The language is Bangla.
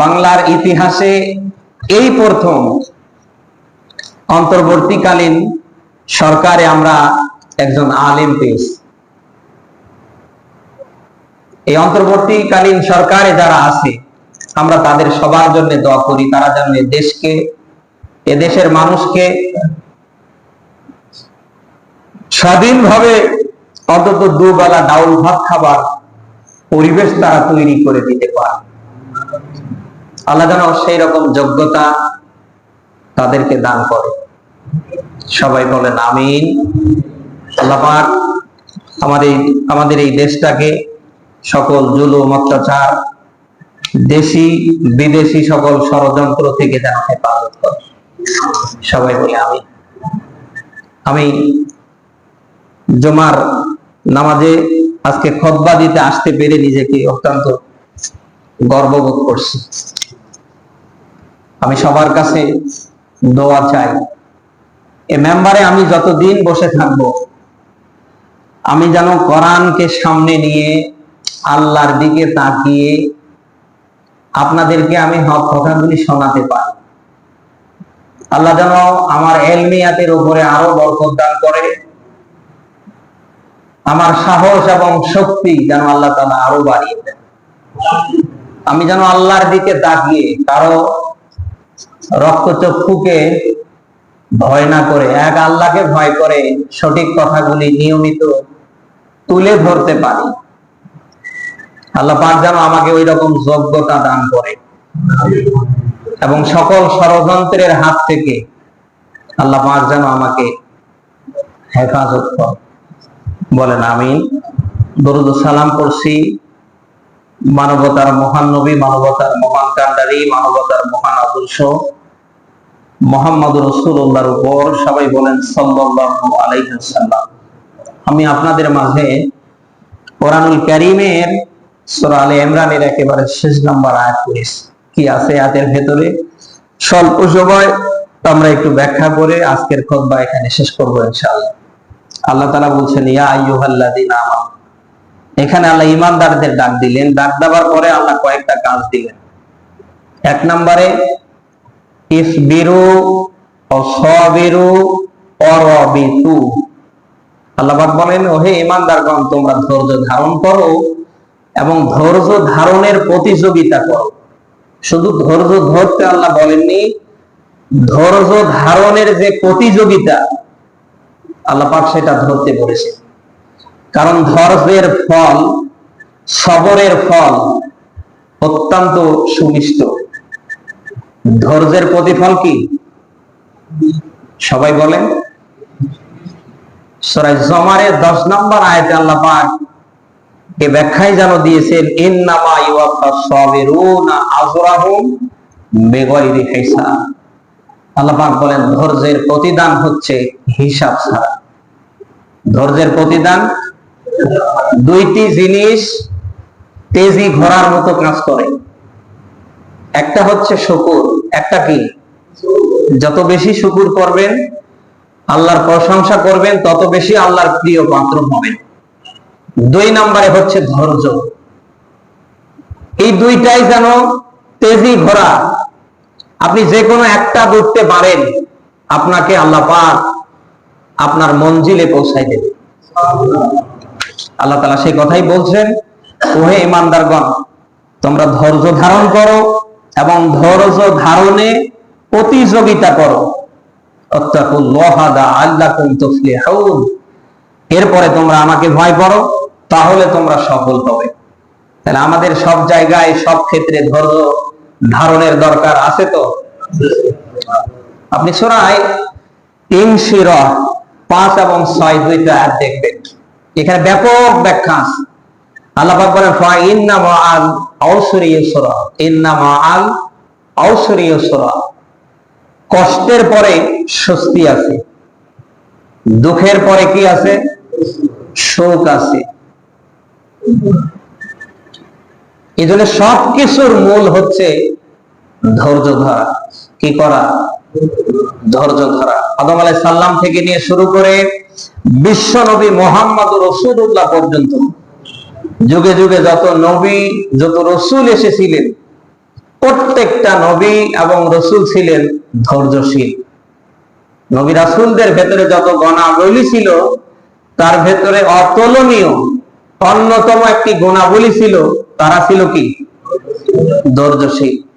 বাংলার ইতিহাসে এই প্রথম অন্তর্বর্তীকালীন সরকারে আমরা একজন আলেম পেয়েছি। এই অন্তর্বর্তীকালীন সরকারে যারা আছে, আমরা তাদের সবার জন্য দোয়া করি, তারা যেন দেশকে, এ দেশের মানুষকে স্বাধীনভাবে অন্তত দুবেলা ডাউল ভাত খাবার পরিবেশ তারা তৈরি করে দিতে পারে। আল্লাহ সেই রকম যোগ্যতা তাদেরকে দান করে। সবাই বলেন আমিন। আল্লাহ আমাদের আমাদের এই দেশটাকে সকল জুলুম, অত্যাচার, দেশি, বিদেশি সকল ষড়যন্ত্র থেকে যেন হেফাজত করে। সবাই বলে আমি আমি জমার নামাজে আজকে খতবা দিতে আসতে পেরে নিজেকে অত্যন্ত গর্ববোধ করছি। আমি সবার কাছে দোয়া চাই। এ মেম্বারে আমি যতদিন বসে থাকব, আমি যেন কোরআনকে সামনে নিয়ে আল্লাহর দিকে তাকিয়ে আপনাদেরকে আমি হক কথাগুলি শোনাতে পারি। আল্লাহ যেন আমার এলমিয়াতের উপরে আরও বরকত দান করে। আমার সাহস এবং শক্তি যেন আল্লাহ তালা আরও বাড়িয়ে দেন। আমি যেন আল্লাহর দিকে তাকিয়ে কারও রক্তচক্ষুকে ভয় না করে, এক আল্লাহকে ভয় করে সঠিক কথাগুলি নিয়মিত তুলে ধরতে পারি। আল্লাহ পাক যেন আমাকে ওই রকম যোগ্যতা দান করে এবং সকল ষড়যন্ত্রের হাত থেকে আল্লাহ পাক যেন আমাকে হেফাজত করে। বলেন, আমিন। দরুদ সালাম করছি মানবতার মহান নবী, মানবতার মহান কান্ডারি, মানবতার মহান আদর্শ। মোহাম্মদ রসুল্লাহর উপর সবাই বলেন সাল্লাল্লাহু আলাইহি আমি আপনাদের মাঝে কোরআনুল কারীমের সূরা আলে ইমরানের একেবারে শেষ নাম্বার আয়াত করেছি কি আছে আয়াতের ভেতরে? স্বল্প সময়, আমরা একটু ব্যাখ্যা করে আজকের খুতবা এখানে শেষ করব ইনশাআল্লাহ। আল্লাহ তাআলা বলছেন, ইয়া আইয়ুহাল্লাযীনা আমানু। এখানে আল্লাহ ইমানদারদের ডাক দিলেন। ডাক দেওয়ার পরে আল্লাহ কয়েকটা কাজ দিলেন। এক নম্বরে ইসবিরু বলেন, ওহে ইমানদারগণ, তোমরা ধৈর্য ধারণ করো এবং ধৈর্য ধারণের প্রতিযোগিতা করো। শুধু ধৈর্য ধরতে আল্লাহ বলেননি, ধৈর্য ধারণের যে প্রতিযোগিতা আল্লাহ পাক সেটা ধরতে বলেছে কারণ ধৈর্যের ফল, সবরের ফল অত্যন্ত সুমিষ্ট। ধৈর্যের প্রতিফল কি? সবাই বলেন। জমারের দশ নম্বর আয়তে আল্লাহ পাক এ ব্যাখ্যায় যেন দিয়েছেন আজরাহুম পাক বলেন, ধৈর্যের প্রতিদান হচ্ছে হিসাব ছাড়া। ধৈর্যের প্রতিদান দুইটি জিনিস তেজি ঘোড়ার মতো কাজ করে। একটা হচ্ছে শুকুর, একটা কি? যত বেশি শুকুর করবেন, আল্লাহর প্রশংসা করবেন, তত বেশি আল্লাহর প্রিয় পাত্র হবেন। দুই নম্বরে হচ্ছে ধৈর্য। এই দুইটাই যেন তেজি ঘোড়া আপনি যে কোনো একটা ধরতে পারেন, আপনাকে আল্লাহ পাক আপনার মঞ্জিলে পৌঁছাই দেবে। আল্লাহ তালা সেই কথাই বলছেন, ওহে ইমানদারগণ, তোমরা ধৈর্য ধারণ করো এবং ধৈর্য ধারণে প্রতিযোগিতা করো। এরপরে তোমরা আমাকে ভয় করো, তাহলে তোমরা সফল হবে। তাহলে আমাদের সব জায়গায়, সব ক্ষেত্রে ধৈর্য ধারণের দরকার আছে তো? আপনি শোনায় তিন শির পাঁচ এবং ছয় দুইটা আয়াত দেখবেন। এখানে ব্যাপক ব্যাখ্যা আল্লাহ কষ্টের পরে স্বস্তি আছে, দুঃখের পরে কি আছে? শোক আছে। এই জন্য সবকিছুর মূল হচ্ছে ধৈর্য ধরা কি করা? ধৈর্য ধরা আদম আলাই সাল্লাম থেকে নিয়ে শুরু করে বিশ্ব নবী মোহাম্মদ রসুল্লাহ পর্যন্ত। যুগে যুগে যত নবী, যত রসুল এসেছিলেন, প্রত্যেকটা নবী এবং রসুল ছিলেন ধৈর্যশীল। নবী রাসুলদের ভেতরে যত গণাবলী ছিল, তার ভেতরে অতুলনীয় অন্যতম একটি গুণাবলী ছিল, তারা ছিল কি? ধৈর্যশীল।